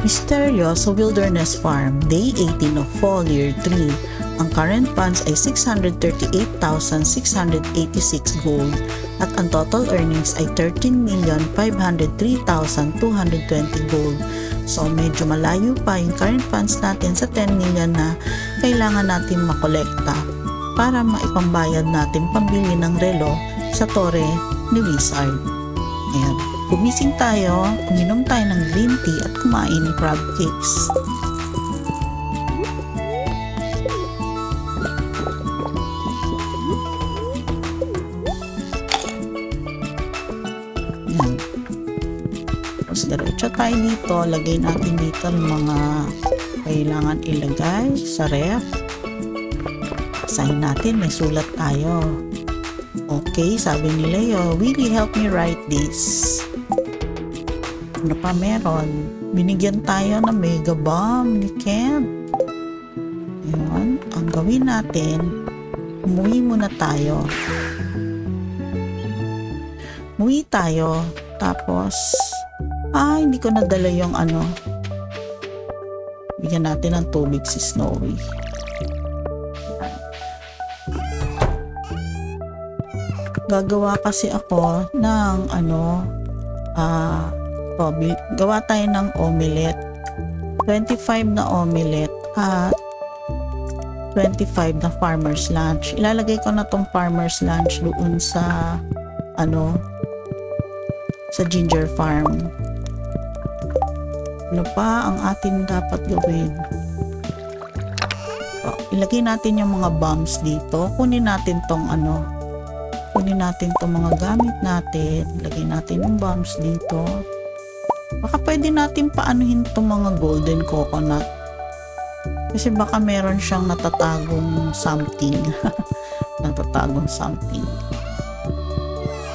Mysterious Wilderness Farm, Day 18 of Fall Year 3. Ang current funds ay 638,686 gold at ang total earnings ay 13,503,220 gold. So medyo malayo pa yung current funds natin sa 10 million na kailangan natin makolekta para maipambayad natin pambili ng relo sa tore ni Wizard. Ayan. Gumising tayo, uminom tayo ng green tea at kumain ng crab cakes. Yan. Tapos diretso tayo dito. Lagay natin dito ng mga kailangan ilagay sa ref. Sign natin, may sulat tayo. Okay, sabi ni Leo, will you help me write this? Ano pa meron? Binigyan tayo ng mega bomb ni Kent. Yun, ang gawin natin, umuwi muna tayo. Umuwi tayo, tapos, ah, hindi ko nadala yung ano. Bigyan natin ng tubig si Snowy. gagawa kasi ako ng ano ah uh, gawa tayo ng omelette. 25 na omelette at 25 na farmer's lunch. Ilalagay ko na tong farmer's lunch doon sa ano sa ginger farm. Ano pa ang atin dapat gawin? Oh, ilagay natin yung mga bombs dito. Kunin natin tong ano kunin natin itong mga gamit natin. Lagay natin yung bombs dito baka pwede natin paanuhin itong mga golden coconut. Kasi baka meron siyang natatagong something. Natatagong something.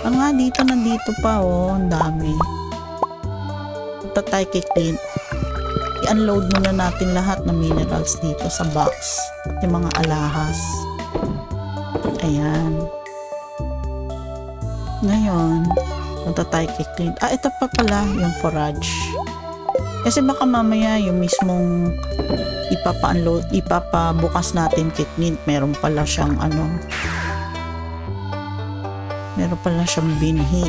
Ah nga dito nandito pa oh. Ang dami. Punta tayo i-unload muna natin lahat ng minerals dito sa box. At yung mga alahas. Ayan. Ngayon, punta tayo kay Clint. Ah, ito pa pala yung forage. Kasi baka mamaya yung mismong ipapa-unload, ipapabukas natin kay Clint, meron pala siyang ano, meron pala siyang binhi.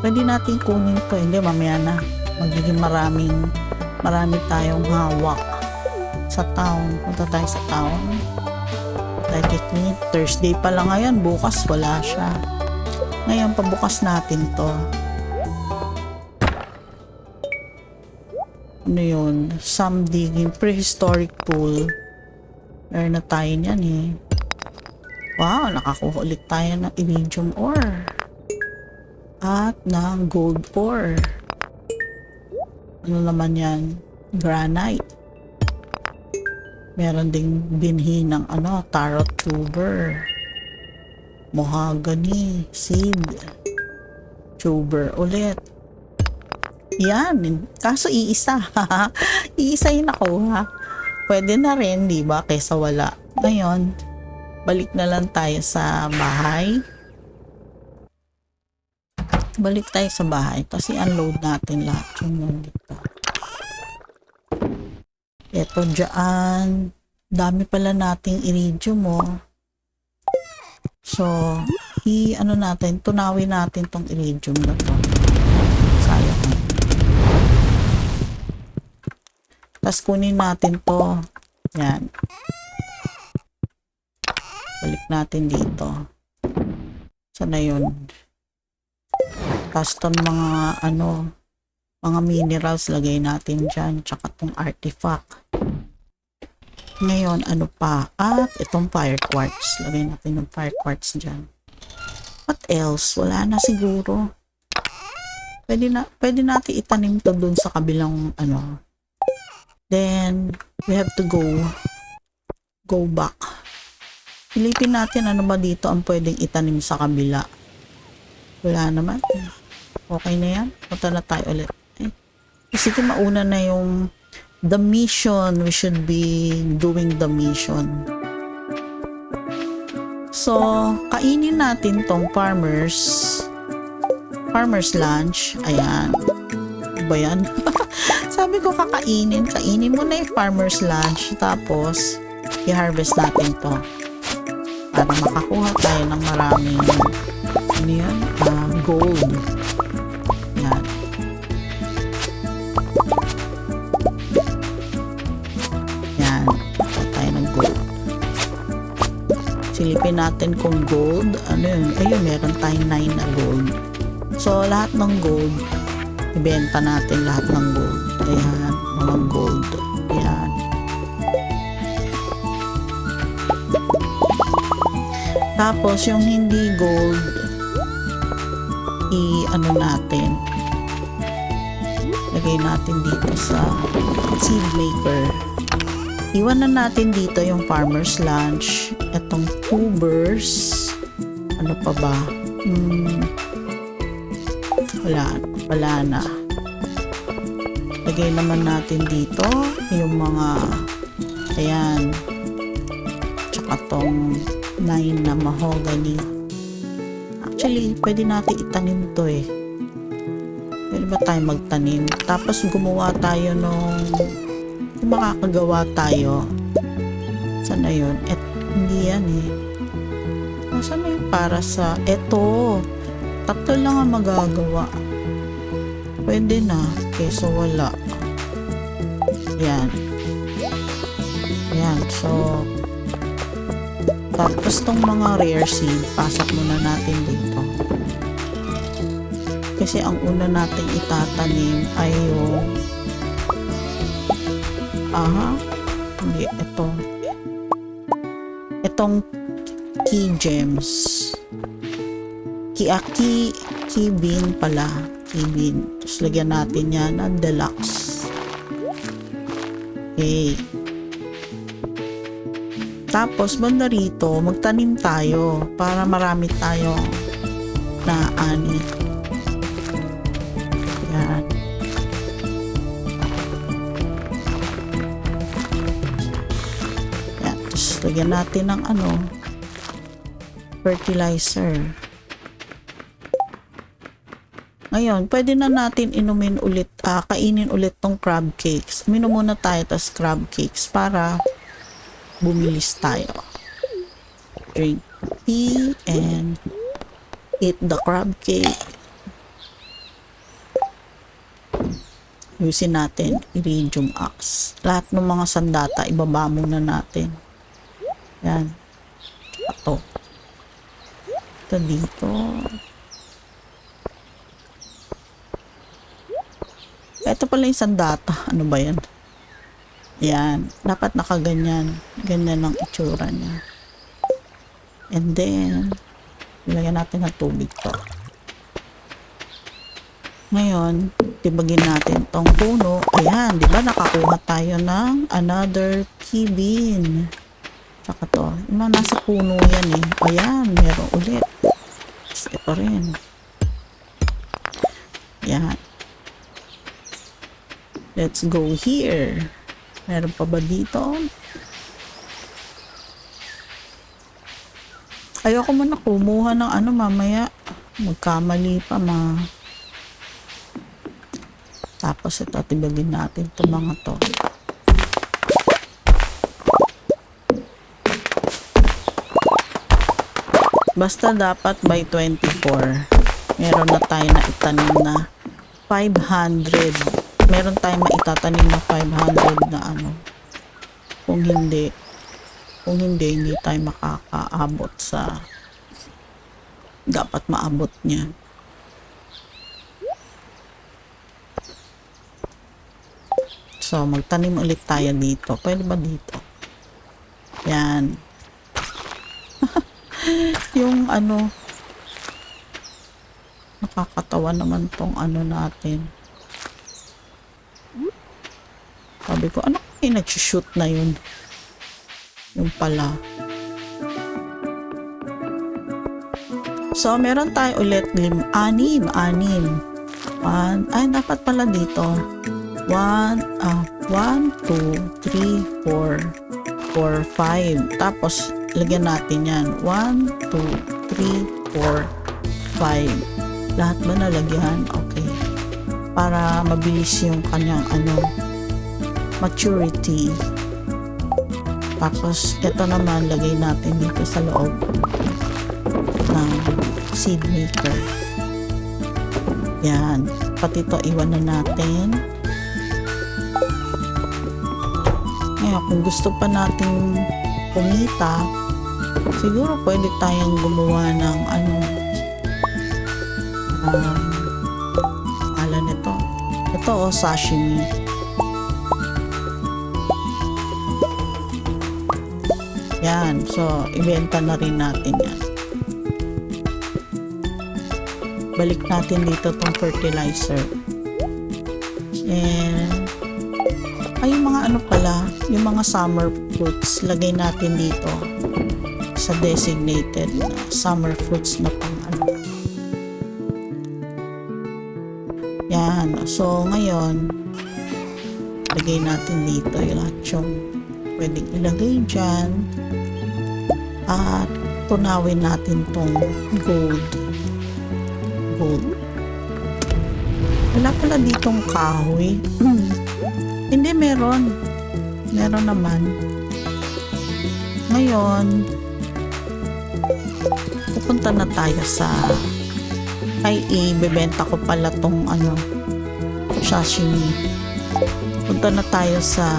Pwede natin kunin to, hindi mamaya na. Magiging maraming, marami tayong hawak sa town. Punta tayo sa town tayo kay Thursday pa lang ngayon, bukas wala siya. Ngayon, pabukas natin to. Ano yun? Some digging prehistoric pool. Meron na tayo niyan eh. Wow, nakakuha ulit tayo ng iridium ore. At ng gold ore. Ano naman yan? Granite. Meron ding binhi ng ano, tarot tuber. Mahogany, seed. Tuber ulit. Yan. Kaso iisa. iisa yung nakuha. Pwede na rin, di ba? Kaysa wala. Ngayon, balik na lang tayo sa bahay. Balik tayo sa bahay. Kasi unload natin lahat yung nandito. Ito dyan. Dami pala nating iridium mo. So, i ano natin, tunawin natin tong iridium na to. Sayang. Tapos kunin natin to. Yan. Balik natin dito. Sana yun. Tapos mga ano, mga minerals lagay natin dyan. Tsaka tong artifact. Ngayon, ano pa? At itong fire quartz. Lagay natin yung fire quartz dyan. What else? Wala na siguro. Pwede, na, pwede natin itanim to dun sa kabilang ano. Then, we have to go go back. Pilipin natin ano ba dito ang pwedeng itanim sa kabila. Wala naman. Okay na yan. Punta na tayo ulit. Kasi mauna na yung the mission we should be doing the mission so kainin natin tong farmers farmer's lunch. Ayan. Ba yan? Sabi ko kakainin. Kainin mo na yung farmer's lunch. Tapos, i-harvest natin to. Para makakuha tayo ng maraming ano yan? Ah, gold. Silipin natin kung gold. Ano yun? Ayun, meron tayong 9 na gold. So, lahat ng gold, ibenta natin lahat ng gold. Ayan, mga gold. Ayan. Tapos, yung hindi gold, i-ano natin. Lagay natin dito sa seed maker. Iwan na natin dito yung farmer's lunch. Itong tubers. Ano pa ba? Hmm, wala, wala na. Lagay naman natin dito yung mga ayan tsaka tong nine na mahogany. Actually, pwede natin itanim to eh. Pwede ba tayo magtanim? Tapos gumawa tayo nung makakagawa tayo. Sana yun? Hindi yan eh. Nasaan na yung para sa... Eto. Tatlo lang ang magagawa. Pwede na. Keso wala. Yan. Yan. So, tapos tong mga rare seed, pasok muna natin dito. Kasi ang una nating itatanim ay yung aha hindi, ito itong key gems. Key, ah, key, bean pala. Key bean. Tapos lagyan natin yan ng deluxe. Okay. Tapos banda rito magtanim tayo para marami tayo na ani tapos lagyan natin ng ano fertilizer ngayon, pwede na natin inumin ulit, ah, kainin ulit tong crab cakes. Minom muna tayo tas crab cakes para bumilis tayo. Drink tea and eat the crab cake. Usin natin iridium axe. Lahat ng mga sandata, ibaba muna natin. Yan. Ito. Ito dito. Ito pala yung sandata. Ano ba yan? Yan. Dapat nakaganyan. Ganyan ang itsura niya. And then, ilagyan natin ng tubig to. Ngayon, tibagin natin tong puno. Ayan, di ba nakakuha tayo ng another key bean. Saka to. Yung nasa puno yan eh. Ayan, meron ulit. Tapos Ito rin. Yan. Let's go here. Meron pa ba dito? Ayoko muna kumuha ng ano mamaya. Magkamali pa ma. Tapos ito, tibagin natin itong mga to. Basta dapat by 24, meron na tayo na itanim na 500. Meron tayong maitatanim na 500 na ano. Kung hindi, kung hindi, hindi tayo makakaabot sa dapat maabot niya. So, magtanim ulit tayo dito. Pwede ba dito? Yan. yung ano, nakakatawa naman tong ano natin. Sabi ko, ano kaya nag-shoot na yun? Yung pala. So, meron tayo ulit lim, anim, anim. One, ay, dapat pala dito. One, ah, one, two, three, four, four, five. Tapos, lagyan natin yan. One, two, three, four, five. Lahat ba nalagyan? Okay. Para mabilis yung kanyang ano, maturity. Tapos, ito naman, lagay natin dito sa loob ng seed maker. Yan. Pati ito, iwan na natin. Ngayon, kung gusto pa nating kumita, siguro pwede tayong gumawa ng ano, um, ala nito. Ito o, sashimi. Yan. So, ibenta na rin natin yan. Balik natin dito tong fertilizer. And, ay, yung mga ano pala, yung mga summer fruits, lagay natin dito sa designated na summer fruits na pang ano. Yan. So, ngayon, lagay natin dito yung lahat yung pwedeng ilagay dyan. At tunawin natin tong gold. Gold. Wala pala ditong kahoy. Hindi, meron. Meron naman. Ngayon, pupunta na tayo sa ay ibebenta ko pala tong ano sashimi. Punta na tayo sa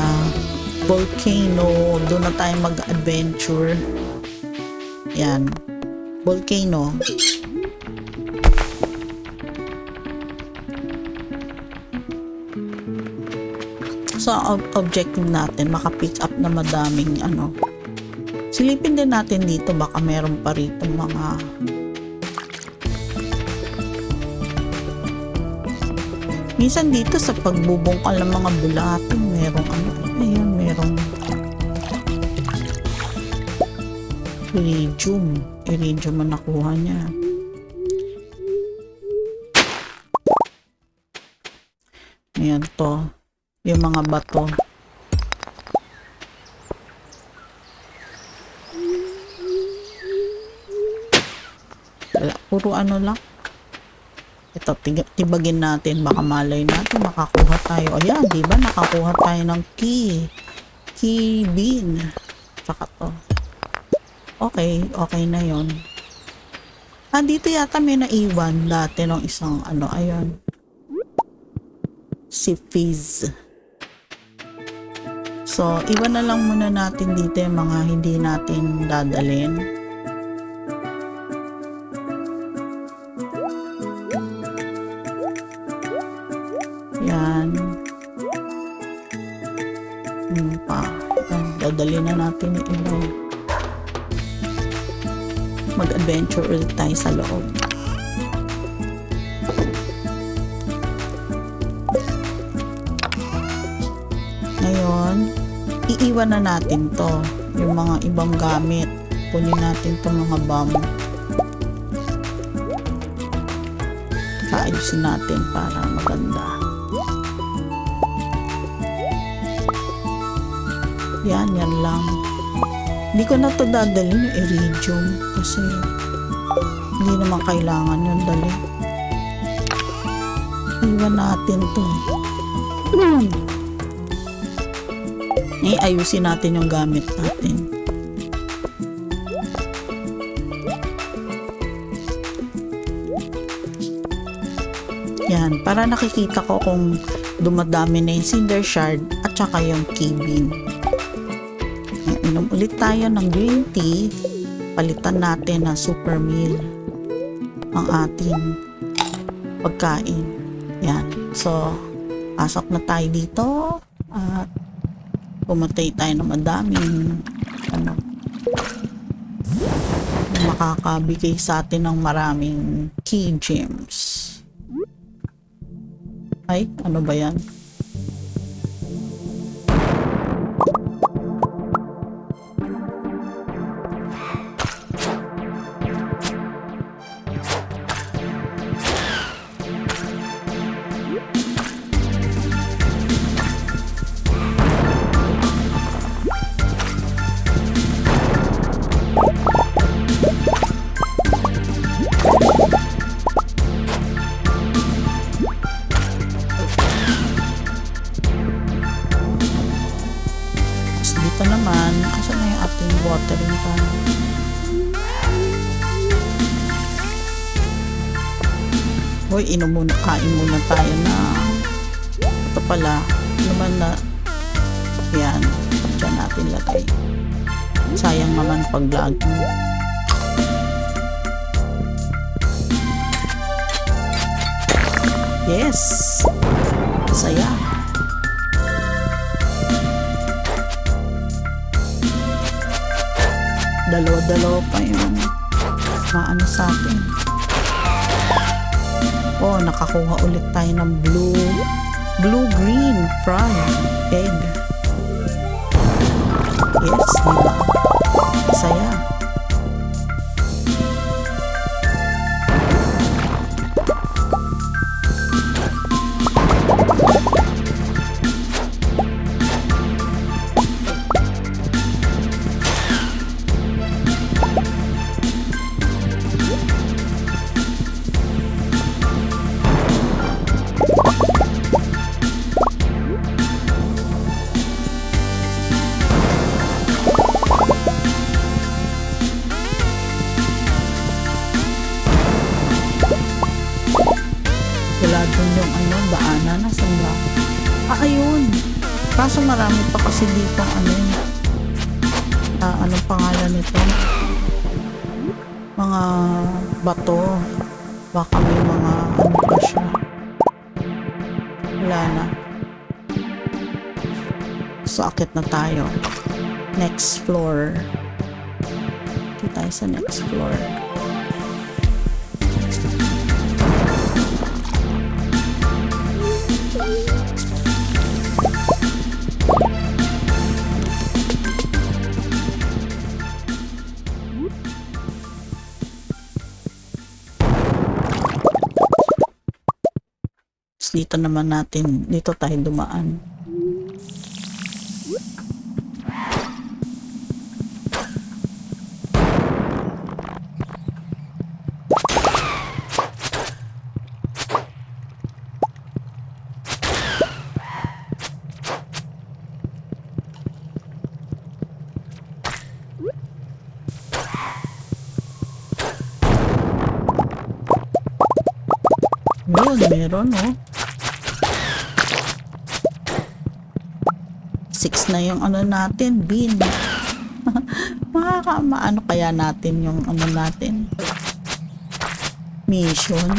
volcano. Doon na tayo mag-adventure. Yan. Volcano. So ob- objective natin maka-pick up na madaming ano silipin din natin dito baka meron pa rito mga Minsan dito sa pagbubungkal ng mga bulatin, merong ano, ayun, merong iridium. Iridium ang nakuha niya. Ayan to. Yung mga bato. Wala, puro ano lang. Ito, tibagin natin. Baka malay natin, makakuha tayo. Ayan, di ba? Nakakuha tayo ng key. Key bean. Tsaka to. Okay, okay na yon. Ah, dito yata may naiwan dati ng isang ano, ayun. Si Fizz. So, iwan na lang muna natin dito yung mga hindi natin dadalhin. Mag-adventure ulit tayo sa loob. Ngayon, iiwan na natin to. Yung mga ibang gamit. Kunin natin to mga bomb. Kaayusin natin para maganda. Yan, yan lang. Hindi ko na to dadalhin yung iridium kasi hindi naman kailangan yun dali. Iwan natin to. Hmm. Eh, ayusin natin yung gamit natin. Yan, para nakikita ko kung dumadami na yung cinder shard at saka yung. Yan, Inom ulit tayo ng green tea. Palitan natin ng super meal ang ating pagkain. Yan. So, pasok na tayo dito at pumatay tayo ng madaming ano makakabigay sa atin ng maraming key gems. Ay, ano ba yan? Inom muna, kain muna tayo na ito pala, naman na yan, dyan natin lagay. Sayang naman pag vlog. Yes! Saya. Dalawa-dalawa pa yung maano sa atin. Oh, nakakuha ulit tayo ng blue blue-green fried egg. Yes, diba? Saya. Kasi dito ano. Ah, anong pangalan nito? Mga bato. Baka may mga ano pa siya. Wala na. So, na tayo. Next floor. Dito tayo sa next floor. Dito naman natin, dito tayo dumaan. Yun, meron oh. Six na yung ano natin, bin. Makaka, ano kaya natin yung ano natin? Mission.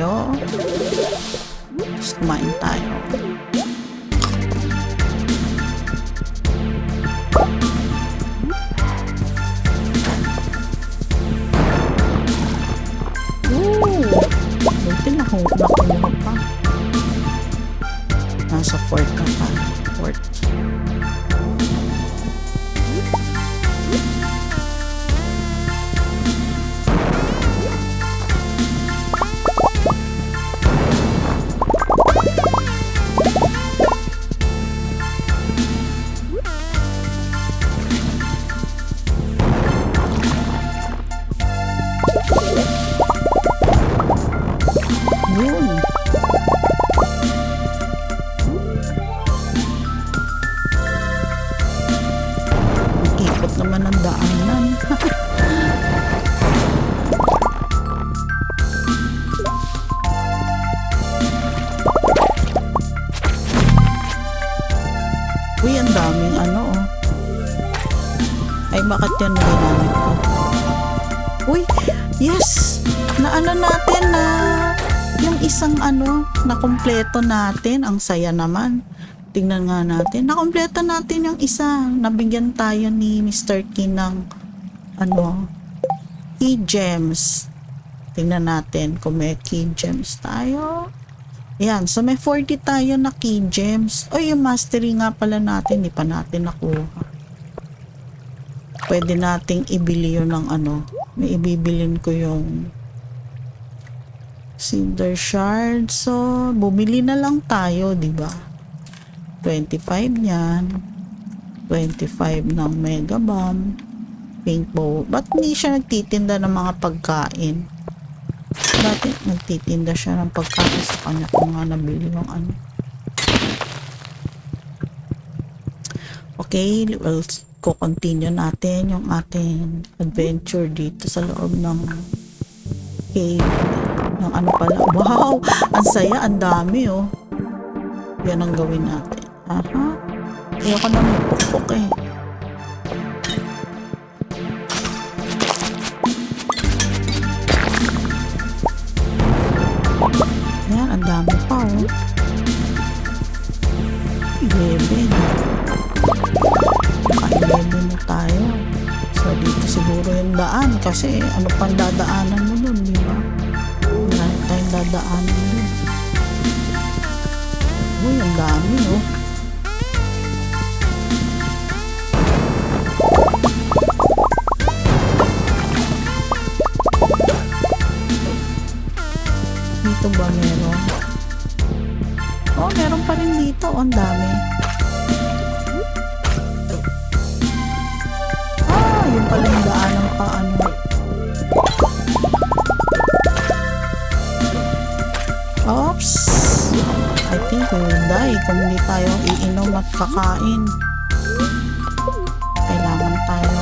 Tayo. Tapos kumain tayo. Bakit yan na ko? Uy, yes! Na ano natin na yung isang ano, na kompleto natin. Ang saya naman. Tingnan nga natin. Nakompleto natin yung isa. Nabigyan tayo ni Mr. King ng ano, key gems. Tingnan natin kung may key gems tayo. Yan. So, may 40 tayo na key gems. O, yung mastery nga pala natin. Di pa natin nakuha. Pwede nating ibili yun ng ano. May ibibilin ko yung Cinder Shard. So, bumili na lang tayo, di ba? 25 niyan. 25 ng Mega Bomb. paintball. Ba't hindi siya nagtitinda ng mga pagkain? Dati nagtitinda siya ng pagkain sa kanya kung nga nabili yung ano. Okay, well, ko-continue natin yung ating adventure dito sa loob ng cave. Ng ano pala. Wow! Ang saya, ang dami oh. Yan ang gawin natin. Aha. Ayoko na magpukpok eh. Kasi ano pang dadaanan mo nun, di ba? Wala tayong dadaanan dun. Uy, ang dami, oh. Dito ba meron? Oh, meron pa rin dito. Oh, ang dami. Ah, yun pala yung daanan pa ano. I think we will die kung hindi tayo iinom at kakain. Kailangan tayo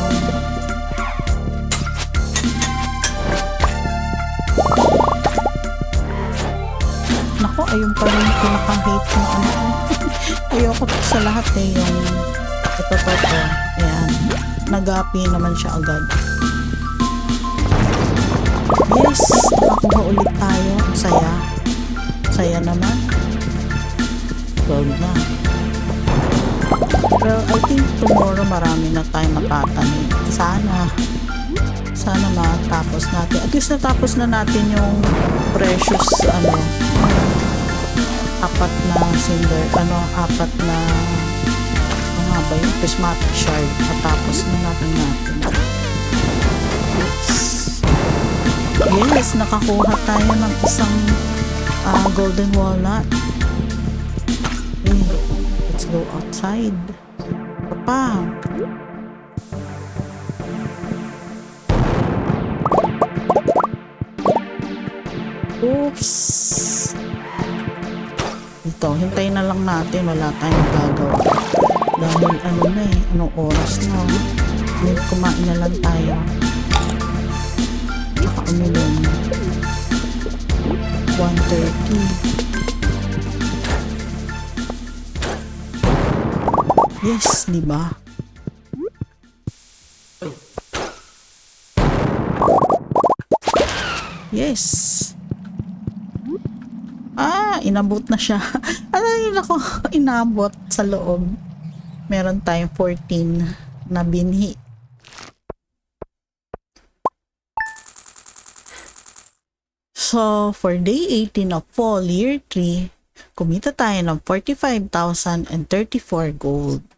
Nako, ayun pa rin pinaka-hate na ano. Ayoko sa lahat eh, yung ito to to. Ayan. Nagapi naman siya agad. Yes, nakakuha ulit tayo. Saya. Saya naman. Gold na. Well, I think tomorrow marami na tayong matatanim. Sana. Sana matapos natin. At least natapos na natin yung precious, ano, apat na cinder, ano, apat na, ano nga ba yung prismatic shard. Natapos na natin natin. Yes. Nakakuha tayo ng isang ah, golden walnut. Go outside. Papa. Oops. Ito, hintayin na lang natin. Wala tayong gagawa. Dahil ano na eh, anong oras na. May kumain na lang tayo. Tsaka uminom. 1.30. Yes, di ba? Yes. Ah, inabot na siya. ano yun ako, inabot sa loob. Meron tayong 14 na binhi. So, for day 18 of fall, year 3, kumita tayo ng 45,034 gold.